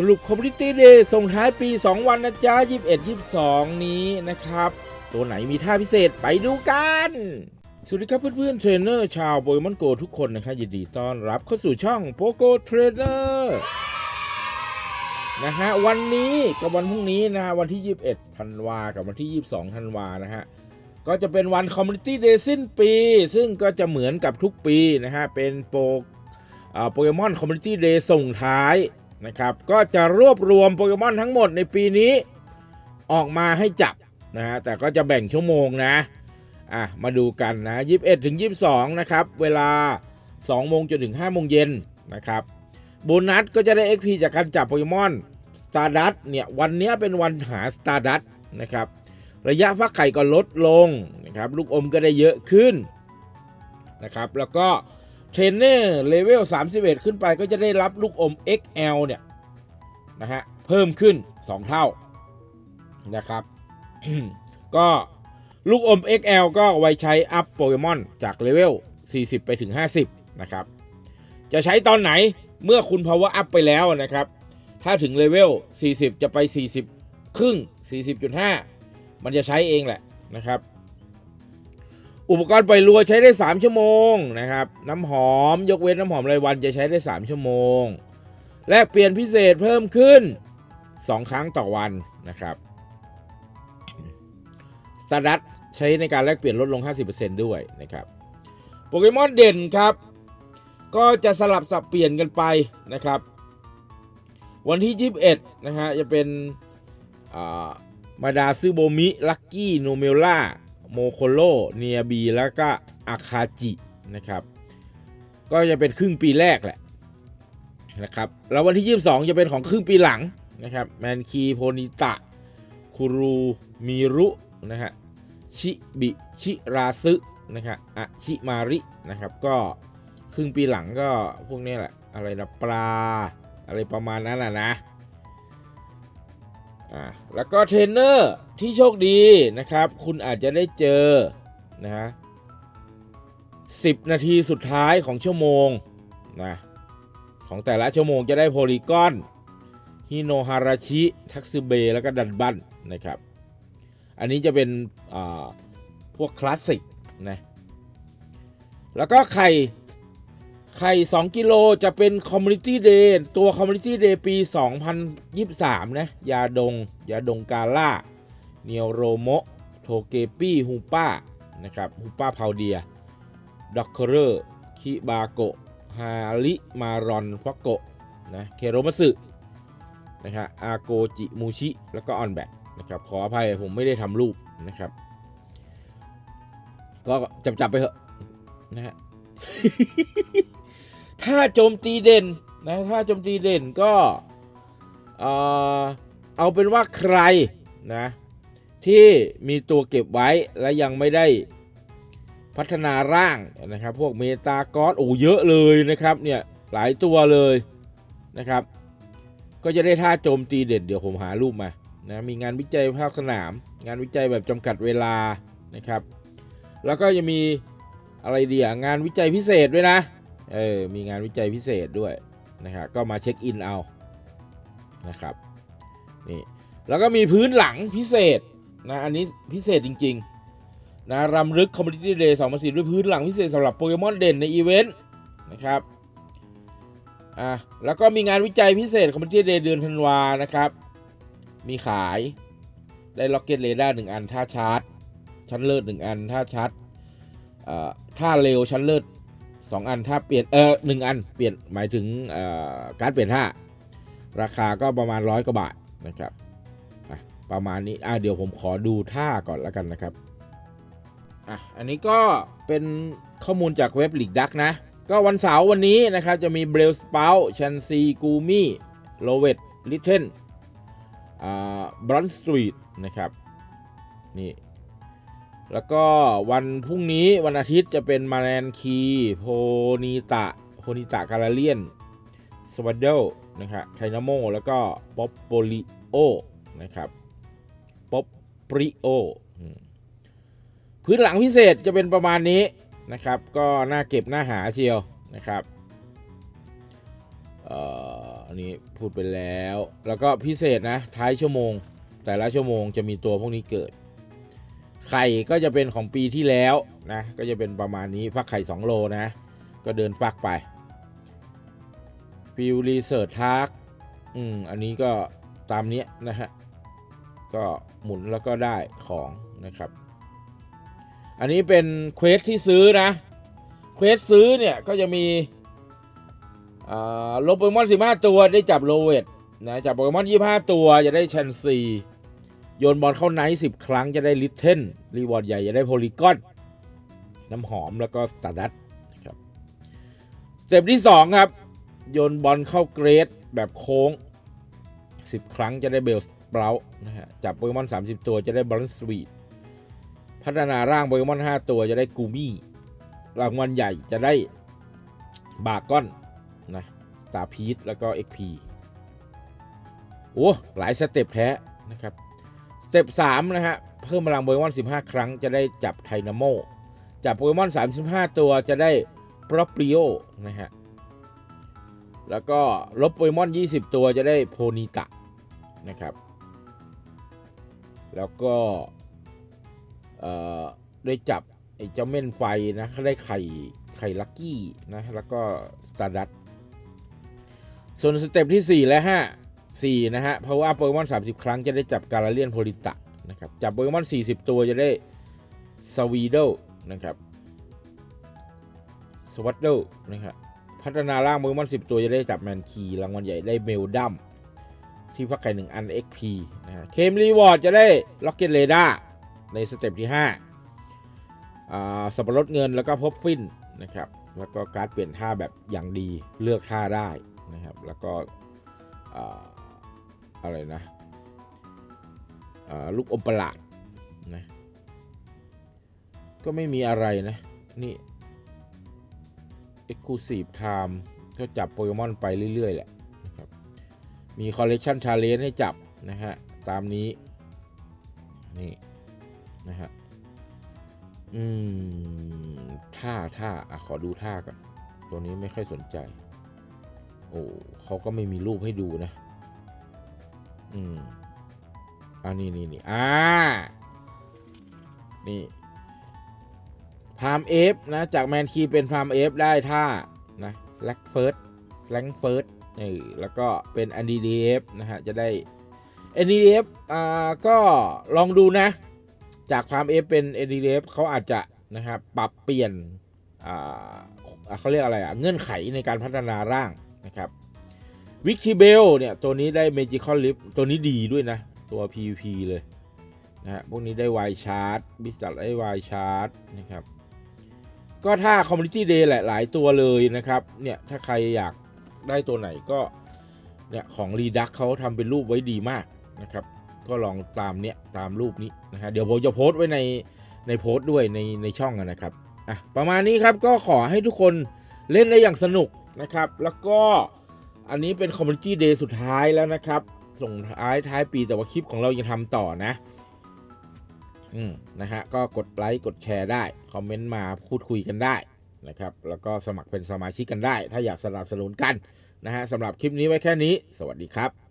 สรุป Community Day ส่งท้ายปี 2 วันนะจ๊ะ 21 22 นี้นะครับ ตัวไหนมีท่าพิเศษไปดูกัน สวัสดีครับเพื่อนๆเทรนเนอร์ชาวโปเกมอนโกทุกคนนะครับยินดีต้อนรับเข้าสู่ช่องโปโกเทรนเนอร์นะฮะวันนี้กับวันพรุ่งนี้นะฮะวันที่ 21ธันวากับวันที่ 22ธันวานะฮะก็จะเป็นวัน Community Day สิ้นปี ซึ่งก็จะเหมือนกับทุกปีนะฮะเป็นโปโปเกมอนคอมมูนิตี้เดย์ส่งท้าย นะครับ ก็จะรวบรวมโปเกมอนทั้งหมดในปีนี้ออกมาให้จับนะฮะแต่ก็จะแบ่งชั่วโมงนะอะมาดูกันนะ 21ถึง22 นะครับ เวลา 2 โมงจนถึง 5 โมงเย็นนะครับโบนัสก็จะได้ XP จากการจับโปเกมอน Stardust เนี่ยวันนี้เป็นวันหา Stardust นะครับระยะฟักไข่ก็ลดลงนะครับลูกอมก็ได้เยอะขึ้นนะครับแล้วก็ เทรนเนอร์เลเวล 31 ขึ้นไปก็จะได้รับลูกอม XL เนี่ยนะฮะเพิ่มขึ้น 2 เท่านะครับ ก็ลูกอม XL ก็ไว้ใช้อัพโปเกมอนจากเลเวล 40 ไปถึง 50 นะครับ จะใช้ตอนไหนเมื่อคุณ power up ไปแล้วนะครับ ถ้าถึงเลเวล 40 จะไป 40 ครึ่ง 40.5 มันจะใช้เองแหละนะครับ อุปกรณ์ปล่อยรัวใช้ได้ 3 ชั่วโมงนะครับ น้ำหอมยกเว้นน้ำหอมรายวันจะใช้ได้ 3 ชั่วโมง แลกเปลี่ยนพิเศษเพิ่มขึ้น 2 ครั้งต่อวันนะครับสตาร์ดัตใช้ในการแลกเปลี่ยนลดลง 50%ด้วยนะครับโปเกมอนเด่นครับ ก็จะสลับสับเปลี่ยนกันไปนะครับ วันที่ 21 นะฮะจะเป็นมาดาซึโบมิ ลักกี้ โนเมล่า โมโคโลเนียบีแล้วก็อาคาจินะครับ ก็จะเป็นครึ่งปีแรกแหละนะครับแล้ววันที่ 22 จะเป็นของครึ่งปีหลังนะครับแมนคีโพนิตะคุรูมิรุนะฮะชิบิชิราซึนะครับอะชิมารินะครับ ก็ครึ่งปีหลังก็พวกนี้แหละอะไรนะปลาอะไรประมาณนั้นแหละนะ อ่าแล้วก็เทรนเนอร์ที่โชคดีนะครับ คุณอาจจะได้เจอนะฮะสิบนาทีสุดท้ายของชั่วโมงนะของแต่ละชั่วโมงจะได้โพลีกอนฮิโนฮาราชิ ทักซึเบ แล้วก็ดันบันนะครับ อันนี้จะเป็นอ่าพวกคลาสสิกนะ แล้วก็ไข่ ไข่ 2 กิโลจะเป็น Community Day ตัว Community Day ปี 2023 นะ ยาดง ยาดงกาล่า เนียวโรโมโทเกปี้ฮูป้า นะครับฮูป้าพาวเดียด็อกเรอร์คิบาโกฮาริมารอนฟโกนะ เคโรมัสึนะครับอาโกจิมูชิ แล้วก็ออนแบกนะครับ ขออภัยผมไม่ได้ทำรูปนะครับ ก็จับจับๆไปเถอะนะฮะ ถ้าโจมตีเด่นนะถ้าโจมตีเด่นก็เออเอาเป็นว่าใครนะที่มีตัวเก็บไว้และยังไม่ได้พัฒนาร่างนะครับ พวกเมตากอสโอ้เยอะเลยนะครับเนี่ยหลายตัวเลยนะครับ ก็จะได้ท่าโจมตีเด่นเดี๋ยวผมหารูปมานะมีงานวิจัยภาคสนาม งานวิจัยแบบจำกัดเวลานะครับ แล้วก็จะมีอะไรเดียงานวิจัยพิเศษด้วยนะ เออมีงานวิจัยพิเศษด้วยนะครับก็มาเช็คอินเอานะครับนี่แล้วก็มีพื้นหลังพิเศษนะอันนี้พิเศษจริงๆนะรำลึก Community Day 2010ด้วยพื้นหลังพิเศษสำหรับโปเกมอนเด่นในอีเวนต์นะครับอะแล้วก็มีงานวิจัยพิเศษ Community Day เดือนธันวานะครับ มีขายได้ล็อกเก็ตเรดาร์หนึ่งอันท่าชาร์จชั้นเลิศหนึ่งอันท่าชาร์จเอ่าเร็วชั้นเลิศ สองอันถ้าเปลี่ยนเออหนึ่งอันเปลี่ยนหมายถึงการเปลี่ยนท่าราคาก็ประมาณร้อยกว่าบาทนะครับประมาณนี้อะเดี๋ยวผมขอดูท่าก่อนแล้วกันนะครับอะอันนี้ก็เป็นข้อมูลจากเว็บลิกดักนะ ก็วันเสาร์วันนี้นะครับ จะมีเบลสเปาชันซีกูมี่โลเวตลิทเทนอ่าบรอนสตรีทนะครับ นี่ แล้วก็วันพรุ่งนี้วันอาทิตย์จะเป็นมาแลนคีโพนิตะโพนิตะกาลาเลียนสวัสดลนะครับไทนาโมแล้วก็ป๊อปโปลิโอนะครับป๊อปปริโอพื้นหลังพิเศษจะเป็นประมาณนี้นะครับ ก็น่าเก็บน่าหาเชียวนะครับเอ่ออันนี้พูดไปแล้ว แล้วก็พิเศษนะท้ายชั่วโมง แต่ละชั่วโมงจะมีตัวพวกนี้เกิด ไข่ก็จะเป็นของปีที่แล้วนะก็จะเป็นประมาณนี้ฟักไข่ 2 โลนะ ก็เดินฟักไปฟิวรีเสิร์ชทาร์กอืมอันนี้ก็ตามเนี้ยนะฮะก็หมุนแล้วก็ได้ของนะครับ อันนี้เป็นเควสที่ซื้อนะเควสซื้อเนี่ยก็จะมีอ่าโลโปเกมอน 15 ตัวได้จับโลเวตนะจับโปเกมอน 25 ตัวจะได้แชนซี โยนบอลเข้าไนท์10 ครั้งจะได้ลิทเทนรีวอร์ดใหญ่จะได้โพลีกอน น้ำหอมแล้วก็สตาร์ดัตนะครับสเต็ปที่ 2 ครับ โยนบอลเข้าเกรดแบบโค้ง 10 ครั้งจะได้เบลสเปรานะฮะจับโปเกมอน 30 ตัวจะได้บอลสวีทพัฒนาร่างโปเกมอน 5 ตัวจะได้กูมี่รางวัลใหญ่จะได้บาก้อนนะตาพีทแล้วก็ XP โอ้หลายสเต็ปแท้นะครับ เต็ป3นะฮะ เพิ่มพลังโปเกมอน 15 ครั้งจะได้จับไทนาโมจับโปเกมอน 35 ตัวจะได้ปรอปริโอนะฮะ แล้วก็ลบโปเกมอน 20 ตัวจะได้โพนิตะนะครับ แล้วก็ได้จับไอ้เจ้าเม่นไฟนะได้ไข่ไข่ลักกี้นะ แล้วก็สตาร์ดัตส่วนสเต็ปที่ 4 และ 5 4นะฮะเพราะว่าโปเกมอน 30 ครั้งจะได้จับการาเลียนโพลิตะนะครับจับโปเกมอน 40 ตัวจะได้สวีโดนะครับสวัตโดนะครับพัฒนาร่างโปเกมอน 10 ตัวจะได้จับแมนคีรางวัลใหญ่ได้เมลดัมที่พักไก่หนึ่งอัน XP นะฮะเคมรีวอร์ดจะได้ล็อกเก็ตเรดาร์ในสเต็ปที่5อ่าสับปะรดเงินแล้วก็พบฟินนะครับแล้วก็การ์ดเปลี่ยนท่าแบบอย่างดีเลือกท่าได้นะครับแล้วก็อ่า อะไรนะลูกอมประหลาดนะก็ไม่มีอะไรนะ นี่ Exclusive Time ก็จับโปเกมอนไปเรื่อย ๆ แหละนะครับมี Collection Challenge ให้จับ นะฮะ ตามนี้ นี่ นะฮะ อืม ท่าท่าอะ ขอดูท่าก่อนตัวนี้ไม่ค่อยสนใจ โอ้เขาก็ไม่มีรูปให้ดูนะ อืมอันนี้นี่นี่อ่า นี่พามเอฟนะ จากแมนคีเป็นพามเอฟได้ท่านะแล็กเฟิร์สแล็งเฟิร์สเออแล้วก็เป็น NDDF นะฮะ จะได้ NDDF อ่าก็ลองดูนะ จากความ F เป็น NDDF เอฟเขาอาจจะนะครับปรับเปลี่ยนอ่าอ่าเขาเรียกอะไรอะ เงื่อนไขในการพัฒนาร่างนะครับ วิก t ีเบลเนี่ย ตัวนี้ได้ Magical Lift ตัวนี้ดีด้วยนะ ตัว PVP เลยนะฮะพวกนี้ได้ Y Chart บิสัตได้ Y Chart นะครับ ก็ถ้า Community Day หลาย ๆ ตัวเลยนะครับ เนี่ย ถ้าใครอยากได้ตัวไหนก็ เนี่ย ของ Redux เขาทำเป็นรูปไว้ดีมากนะครับ ก็ลองตามเนี้ยตามรูปนี้นะฮะเดี๋ยวผมจะโพสต์ไว้ในในโพสต์ด้วยในในช่องนะครับอะประมาณนี้ครับก็ขอให้ทุกคนเล่นได้อย่างสนุกนะครับ แล้วก็ อันนี้เป็นคอมมูนิตี้เดย์สุดท้ายแล้วนะครับ ส่งท้ายท้ายปีแต่ว่าคลิปของเรายังทำต่อนะ อืมนะฮะก็กดไลค์กดแชร์ได้ คอมเมนต์มาพูดคุยกันได้นะครับ แล้วก็สมัครเป็นสมาชิกกันได้ ถ้าอยากสนับสนุนกันนะฮะสำหรับคลิปนี้ไว้แค่นี้ สวัสดีครับ